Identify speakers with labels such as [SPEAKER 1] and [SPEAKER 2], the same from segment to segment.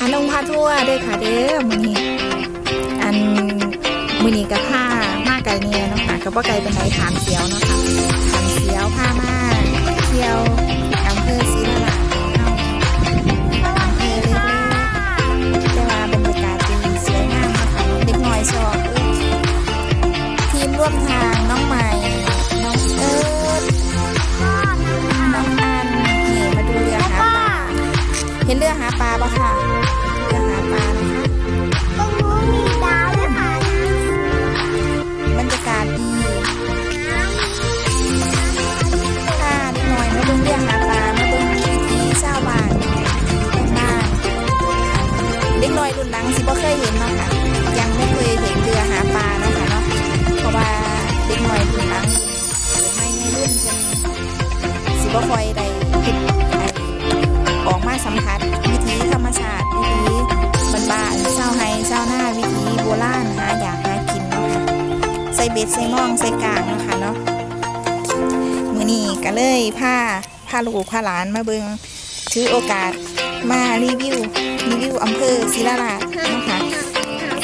[SPEAKER 1] อันองพาทั่วร์เด้อค่ะเด้อมือนี้อันมือนี้ก็ผ้ามาไก่เนี่ยเนาะค่ะก็บ่ไก่เป็นไรถามเสียวเนาะค่ะถามเสียวผ้ามาเที่ยวอำเภอศรีละลาของเฮาอำเภอเล็กๆแต่ว่าบรรยากาศดีสวยงามเนาะค่ะเด็กน้อยชอบทีมร่วมทางน้องใหม่น้องเอิร์ธน้องอันนี่มาดูเรือหาปลาเห็นเรือหาปลาปะค่ะ เด็กน้อยรุ่นหลังสิบ่เคยเห็นเนาะค่ะ ยังไม่เคยเห็นเรือหาปลาเนาะค่ะเนาะเพราะว่าเด็กน้อยรุ่นหลังหรือไม่ในรุ่นเป็นสิบ่ค่อยได้เฮ็ดไอ้ออกมาสัมผัสวิถีธรรมชาติวิถีบ้านๆชาวไร่ชาวนาวิถีโบราณหาอยากหากินเนาะค่ะใส่เบ็ดใส่ม่องใส่กลางเนาะคะเนาะมื้อนี้ก็เลยพาพาลูกพาหลานมาเบิงถือโอกาสมารีวิว รีวิวอำเภอศิลาลาดเนาะค่ะ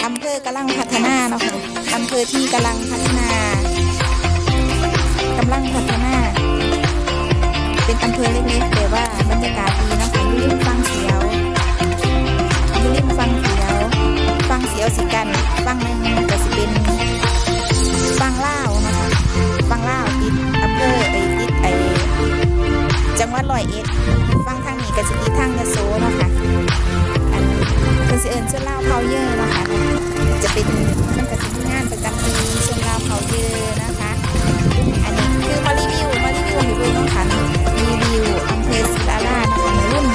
[SPEAKER 1] อำเภอกำลังพัฒนาเนาะค่ะอำเภอที่กำลังพัฒนากำลังพัฒนา เป็นอำเภอเล็กๆแต่ว่าบรรยากาศดีเนาะคะอยู่ริมฟังเสียวอยู่ริมฟังเสียวฟังเสียวสิกันฟังหนึ่งก็สิเป็นฟังเล่าวนะคะฟังเล่าติดอำเภอไปติดไอจังหวัดร้อยเอ็ดฟังทางนี้ก็จะติดทางยะโสเนาะค่ะ พิ่นสิเอิญเชิญเล่าวเผาเยอะเนาะค่ะจะเป็นมันก็จะมีงานประจำปีเชิญเล่าวเผาเยอะนะคะ อันนี้คือมารีวิวมารีวิวให้เบิ่งเนาะค่ะรีวิวอำเภอศิลาลาดนะคะในรุ่น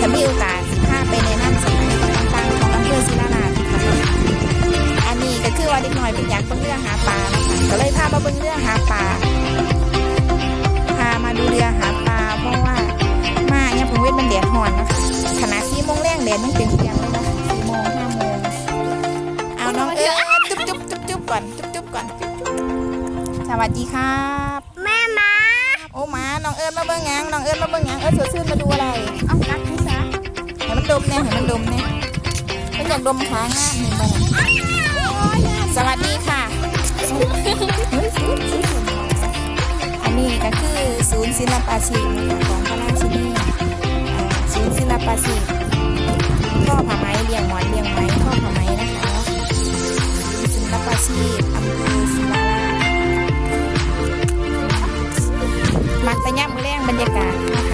[SPEAKER 1] ถ้ามีโอกาสสิพาไปแนะนำสถานที่ต่างๆของอำเภอศิลาลาดค่ะอันนี้ก็คือว่าเด็กน้อยเป็นอยากเบิ่งเรือหาปลานะคะก็เลยพามาเบิ่งเรือหาปลาพามาดูเรือหาปลาเพราะว่ามาเนี่ยผมเวทมันแดดห่อนนะคะขณะสี่มงแรงแดดมันเป็น บจุ๊บก่อนจุ๊บจุ๊บสวัสดีครับ
[SPEAKER 2] แม่มา
[SPEAKER 1] โอ้หมาน้องเอิร์ธมาเบิ่งหยังน้องเอิร์ธมาเบิ่งหยังเอิร์ธสดชื่นมาดูอะไร
[SPEAKER 2] เอารักพี่สา
[SPEAKER 1] ให้มันดมเนี่ยให้มันดมเนี่ยมันอยากดมขางามนี่บ้างสวัสดีค่ะ อันนี้ก็คือศูนย์ศิลปาชีพนะคะของพระราชินีอ่าศูนย์ศิลปาชีพ ชีพอำเภอศิลาลามักแต่ย่ำมือแรงบรรยากาศนะคะ